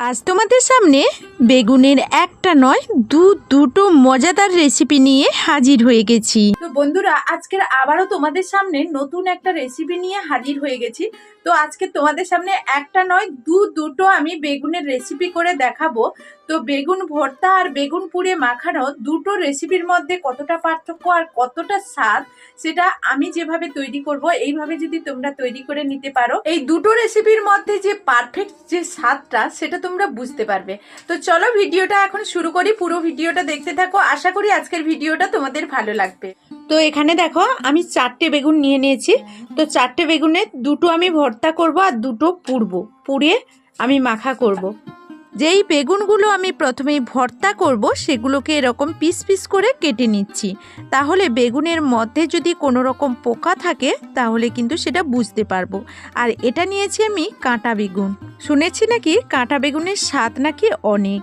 আজ তোমাদের সামনে বেগুনের একটা নয়, দু, দুটো মজাদার রেসিপি নিয়ে হাজির হয়ে গেছি। তো বন্ধুরা, আজকের আবারও তোমাদের সামনে নতুন একটা রেসিপি নিয়ে হাজির হয়ে গেছি। তো আজকে তোমাদের সামনে একটা নয়, দু দুটো আমি বেগুনের রেসিপি করে দেখাবো। তো বেগুন ভর্তা আর বেগুন পুড়ে মাখানো দুটো রেসিপির মধ্যে কতটা পার্থক্য আর কতটা স্বাদ, সেটা আমি যেভাবে তৈরি করব, এইভাবে যদি তোমরা তৈরি করে নিতে পারো, এই দুটো রেসিপির মধ্যে যে পারফেক্ট যে স্বাদটা, সেটা তোমরা বুঝতে পারবে। তো চলো ভিডিওটা এখন শুরু করি, পুরো ভিডিওটা দেখতে থাকো। আশা করি আজকের ভিডিওটা তোমাদের ভালো লাগবে। তো এখানে দেখো, আমি চারটে বেগুন নিয়ে নিয়েছি। তো চারটে বেগুনে দুটো আমি ভর্তা করব আর দুটো পুড়ব। পুড়ে আমি মাখা করব। যেই বেগুনগুলো আমি প্রথমেই ভর্তা করব, সেগুলোকে এরকম পিস পিস করে কেটে নিচ্ছি। তাহলে বেগুনের মধ্যে যদি কোনো রকম পোকা থাকে, তাহলে কিন্তু সেটা বুঝতে পারব। আর এটা নিয়েছি আমি কাঁটা বেগুন। শুনেছি নাকি কাঁটা বেগুনের স্বাদ নাকি অনেক,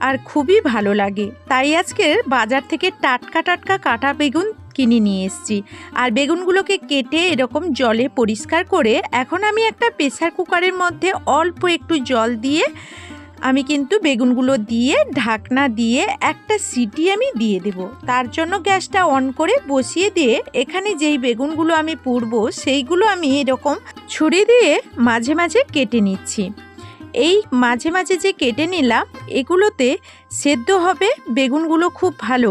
আর খুবই ভালো লাগে। তাই আজকে বাজার থেকে টাটকা টাটকা কাঁটা বেগুন কিনে নিয়ে এসেছি। আর বেগুনগুলোকে কেটে এরকম জলে পরিষ্কার করে এখন আমি একটা প্রেসার কুকারের মধ্যে অল্প একটু জল দিয়ে আমি কিন্তু বেগুনগুলো দিয়ে, ঢাকনা দিয়ে একটা সিটি আমি দিয়ে দেব। তার জন্য গ্যাসটা অন করে বসিয়ে দিয়ে এখানে যেই বেগুনগুলো আমি পুড়ব সেইগুলো আমি এরকম ছুরি দিয়ে মাঝে মাঝে কেটে নিচ্ছি। এই মাঝে মাঝে যে কেটে নিলাম, এগুলোতে সেদ্ধ হবে বেগুনগুলো খুব ভালো।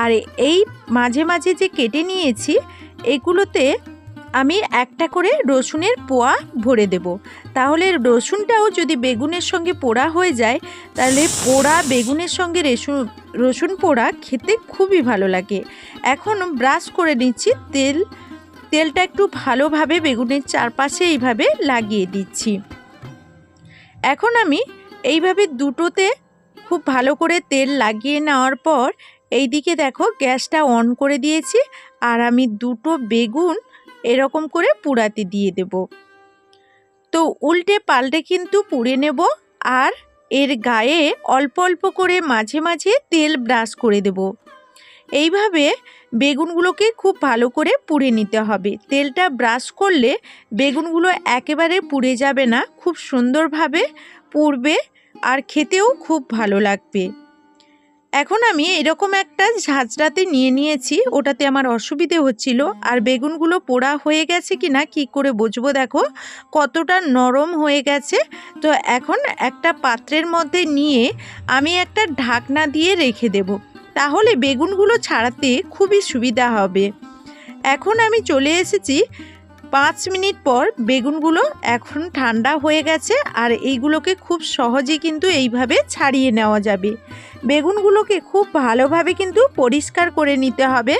আর এই মাঝে মাঝে যে কেটে নিয়েছি, এগুলোতে আমি একটা করে রসুনের পোয়া ভরে দেব। তাহলে রসুনটাও যদি বেগুনের সঙ্গে পোড়া হয়ে যায়, তাহলে পোড়া, বেগুনের সঙ্গে রেসুন রসুন পোড়া খেতে খুবই ভালো লাগে। এখন ব্রাশ করে নিচ্ছি, তেল, তেলটা একটু ভালোভাবে বেগুনের চারপাশে এইভাবে লাগিয়ে দিচ্ছি। এখন আমি এইভাবে দুটোতে খুব ভালো করে তেল লাগিয়ে নেওয়ার পর এই দিকে দেখো গ্যাসটা অন করে দিয়েছি আর আমি দুটো বেগুন এরকম করে পুড়াতে দিয়ে দেব। তো উল্টে পাল্টে কিন্তু পুড়ে নেব আর এর গায়ে অল্প অল্প করে মাঝে মাঝে তেল ব্রাশ করে দেব। এইভাবে বেগুনগুলোকে খুব ভালো করে পুড়ে নিতে হবে। তেলটা ব্রাশ করলে বেগুনগুলো একেবারে পুড়ে যাবে না, খুব সুন্দরভাবে পুড়বে আর খেতেও খুব ভালো লাগবে। এখন আমি এরকম একটা ঝাঁঝরাতে নিয়ে নিয়েছি, ওটাতে আমার অসুবিধে হচ্ছিল। আর বেগুনগুলো পোড়া হয়ে গেছে কি না কী করে বুঝব দেখো, কতটা নরম হয়ে গেছে। তো এখন একটা পাত্রের মধ্যে নিয়ে আমি একটা ঢাকনা দিয়ে রেখে দেব। তাহলে বেগুনগুলো ছাড়াতে খুবই সুবিধা হবে। এখন আমি চলে এসেছি। পাঁচ মিনিট পর বেগুনগুলো এখন ঠান্ডা হয়ে গেছে আর এইগুলোকে খুব সহজেই কিন্তু এইভাবে ছাড়িয়ে নেওয়া যাবে। বেগুনগুলোকে খুব ভালোভাবে কিন্তু পরিষ্কার করে নিতে হবে।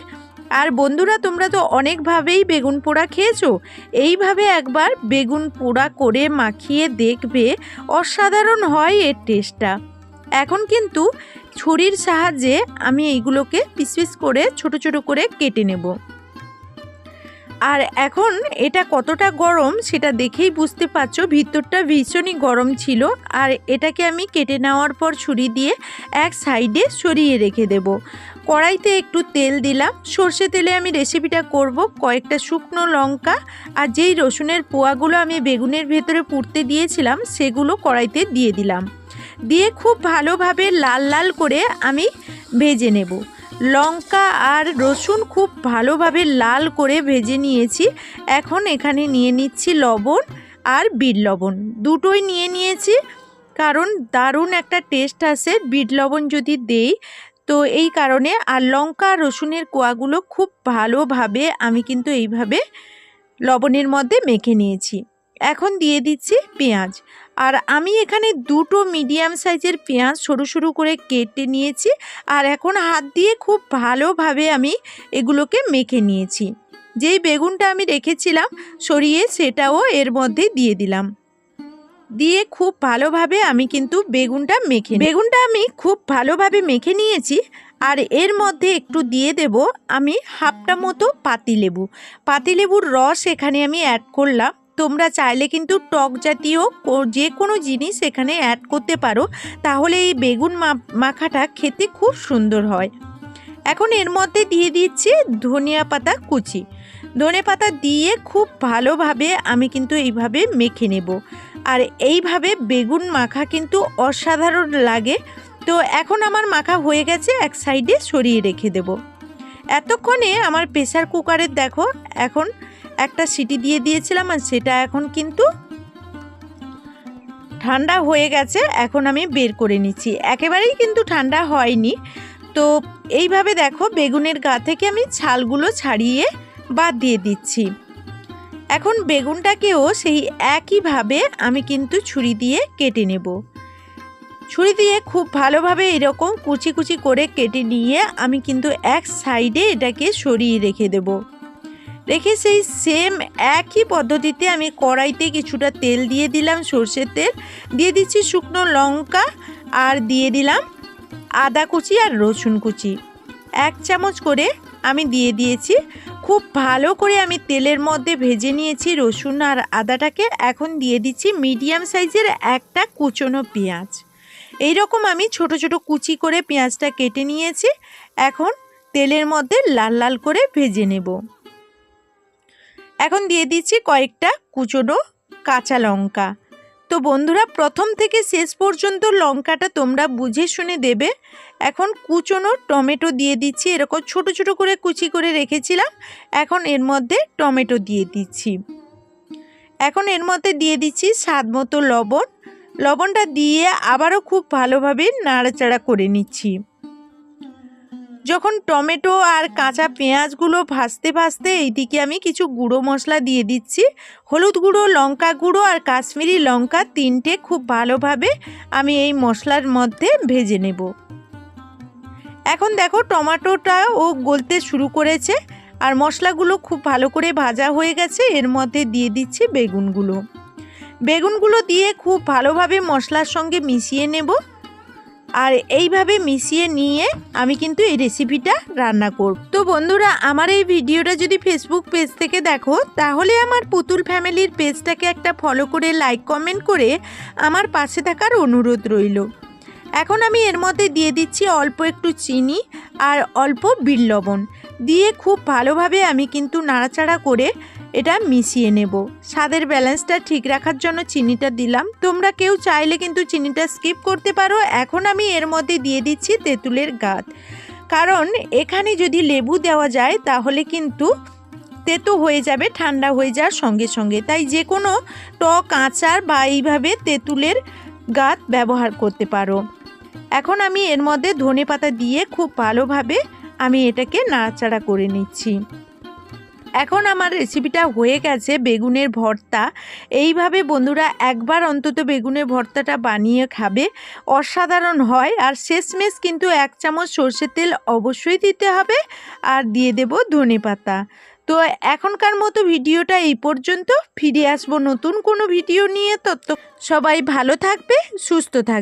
আর বন্ধুরা, তোমরা তো অনেকভাবেই বেগুন পোড়া খেয়েছো। এইভাবে একবার বেগুন পোড়া করে মাখিয়ে দেখবে অসাধারণ হয় এর টেস্টটা। এখন কিন্তু ছুরির সাহায্যে আমি এইগুলোকে পিস পিস করে, ছোট ছোট করে কেটে নেব। আর এখন এটা কতটা গরম সেটা দেখেই বুঝতে পারছ, ভিতরটা ভীষণই গরম ছিল। আর এটাকে আমি কেটে নেওয়ার পর ছুরি দিয়ে এক সাইডে সরিয়ে রেখে দেব। কড়াইতে একটু তেল দিলাম। সর্ষে তেলে আমি রেসিপিটা করব কয়েকটা শুকনো লঙ্কা আর যেই রসুনের পোয়াগুলো আমি বেগুনের ভেতরে পুড়তে দিয়েছিলাম, সেগুলো কড়াইতে দিয়ে দিলাম। দিয়ে খুব ভালোভাবে লাল লাল করে আমি ভেজে নেব। লঙ্কা আর রসুন খুব ভালোভাবে লাল করে ভেজে নিয়েছি। এখন এখানে নিয়ে নিচ্ছি লবণ আর বিট লবণ। দুটোই নিয়ে নিয়েছি, কারণ দারুণ একটা টেস্ট আসে বিট লবণ যদি দেই। তো এই কারণে আর লঙ্কা রসুনের কোয়াগুলো খুব ভালোভাবে আমি কিন্তু এইভাবে লবণের মধ্যে মেখে নিয়েছি। এখন দিয়ে দিচ্ছি পেঁয়াজ। আর আমি এখানে দুটো মিডিয়াম সাইজের পেঁয়াজ সরু সরু করে কেটে নিয়েছি আর এখন হাত দিয়ে খুব ভালোভাবে আমি এগুলোকে মেখে নিয়েছি। যেই বেগুনটা আমি রেখেছিলাম সরিয়ে সেটাও এর মধ্যে দিয়ে দিলাম। দিয়ে খুব ভালোভাবে আমি কিন্তু বেগুনটা মেখে বেগুনটা আমি খুব ভালোভাবে মেখে নিয়েছি আর এর মধ্যে একটু দিয়ে দেব আমি হাফটা মতো পাতিলেবু। পাতিলেবুর রস এখানে আমি অ্যাড করলাম। তোমরা চাইলে কিন্তু টক জাতীয় যে কোনো জিনিস এখানে অ্যাড করতে পারো। তাহলে এই বেগুন মাখাটা খেতে খুব সুন্দর হয়। এখন এর মধ্যে দিয়ে দিচ্ছি ধনিয়া পাতা কুচি। ধনে পাতা দিয়ে খুব ভালোভাবে আমি কিন্তু এইভাবে মেখে নেব। আর এইভাবে বেগুন মাখা কিন্তু অসাধারণ লাগে। তো এখন আমার মাখা হয়ে গেছে, এক সাইডে সরিয়ে রেখে দেব। এতক্ষণে আমার প্রেসার কুকারের দেখো, এখন একটা সিটি দিয়ে দিয়েছিলাম আর সেটা এখন কিন্তু ঠান্ডা হয়ে গেছে, এখন আমি বের করে নিচ্ছি। একেবারেই কিন্তু ঠান্ডা হয়নি। তো এইভাবে দেখো বেগুনের গা থেকে আমি ছালগুলো ছাড়িয়ে বাদ দিয়ে দিচ্ছি। এখন বেগুনটাকেও সেই একইভাবে আমি কিন্তু ছুরি দিয়ে কেটে নেব। ছুরি দিয়ে খুব ভালোভাবে এরকম কুচি কুচি করে কেটে নিয়ে আমি কিন্তু এক সাইডে এটাকে সরিয়ে রেখে দেব। রেখে সেই সেম একই পদ্ধতিতে আমি কড়াইতে কিছুটা তেল দিয়ে দিলাম সর্ষের তেল। দিয়ে দিচ্ছি শুকনো লঙ্কা আর দিয়ে দিলাম আদা কুচি আর রসুন কুচি। এক চামচ করে আমি দিয়ে দিয়েছি। খুব ভালো করে আমি তেলের মধ্যে ভেজে নিয়েছি রসুন আর আদাটাকে। এখন দিয়ে দিচ্ছি মিডিয়াম সাইজের একটা কুচনো পেঁয়াজ। এই রকম আমি ছোট ছোট কুচি করে পেঁয়াজটা কেটে নিয়েছি। এখন তেলের মধ্যে লাল লাল করে ভেজে নেব। এখন দিয়ে দিচ্ছি কয়েকটা কুচনো কাঁচা লঙ্কা। তো বন্ধুরা, প্রথম থেকে শেষ পর্যন্ত লঙ্কাটা তোমরা বুঝে শুনে দেবে। এখন কুচোনো টমেটো দিয়ে দিচ্ছি। এরকম ছোট ছোট করে কুচি করে রেখেছিলাম। এখন এর মধ্যে টমেটো দিয়ে দিচ্ছি। এখন এর মধ্যে দিয়ে দিচ্ছি স্বাদ মতো লবণ। লবণটা দিয়ে আবারও খুব ভালোভাবে নাড়াচাড়া করে নিচ্ছি। যখন টমেটো আর কাঁচা পেঁয়াজগুলো ভাজতে ভাজতে এইদিকে আমি কিছু গুঁড়ো মশলা দিয়ে দিচ্ছি। হলুদ গুঁড়ো, লঙ্কা গুঁড়ো আর কাশ্মীরি লঙ্কা তিনটে খুব ভালোভাবে আমি এই মশলার মধ্যে ভেজে নেব। এখন দেখো টমেটোটা ও গলতে শুরু করেছে আর মশলাগুলো খুব ভালো করে ভাজা হয়ে গেছে। এর মধ্যে দিয়ে দিচ্ছি বেগুনগুলো। বেগুনগুলো দিয়ে খুব ভালোভাবে মশলার সঙ্গে মিশিয়ে নেব। আর এইভাবে মিশিয়ে নিয়ে আমি কিন্তু এই রেসিপিটা রান্না করব। তো বন্ধুরা, আমার এই ভিডিওটা যদি ফেসবুক পেজ থেকে দেখো, তাহলে আমার পুতুল ফ্যামিলির পেজটাকে একটা ফলো করে লাইক কমেন্ট করে আমার পাশে থাকার অনুরোধ রইল। এখন আমি এর মধ্যে দিয়ে দিচ্ছি অল্প একটু চিনি আর অল্প বিল লবণ। দিয়ে খুব ভালোভাবে আমি কিন্তু নাড়াচাড়া করে এটা মিশিয়ে নেব। স্বাদের ব্যালেন্সটা ঠিক রাখার জন্য চিনিটা দিলাম। তোমরা কেউ চাইলে কিন্তু চিনিটা স্কিপ করতে পারো। এখন আমি এর মধ্যে দিয়ে দিচ্ছি তেঁতুলের গাছ কারণ এখানে যদি লেবু দেওয়া যায়, তাহলে কিন্তু তেতো হয়ে যাবে, ঠান্ডা হয়ে যাওয়ার সঙ্গে সঙ্গে। তাই যে কোনো টক, আচার বা এইভাবে তেঁতুলের গাছ ব্যবহার করতে পারো। এখন আমি এর মধ্যে ধনে পাতা দিয়ে খুব ভালোভাবে আমি এটাকে নাড়াচাড়া করে নিচ্ছি। এখন আমার রেসিপিটা হয়ে গেছে বেগুনের ভর্তা। এইভাবে বন্ধুরা একবার অন্তত বেগুনের ভর্তাটা বানিয়ে খাবে। অসাধারণ হয় আর শেষমেশ কিন্তু এক চামচ সর্ষের তেল অবশ্যই দিতে হবে আর দিয়ে দেব ধনে পাতা। তো এখনকার মতো ভিডিওটা এই পর্যন্ত। ফিরে আসব নতুন কোনো ভিডিও নিয়ে। তত সবাই ভালো থাকবে, সুস্থ থাকবে।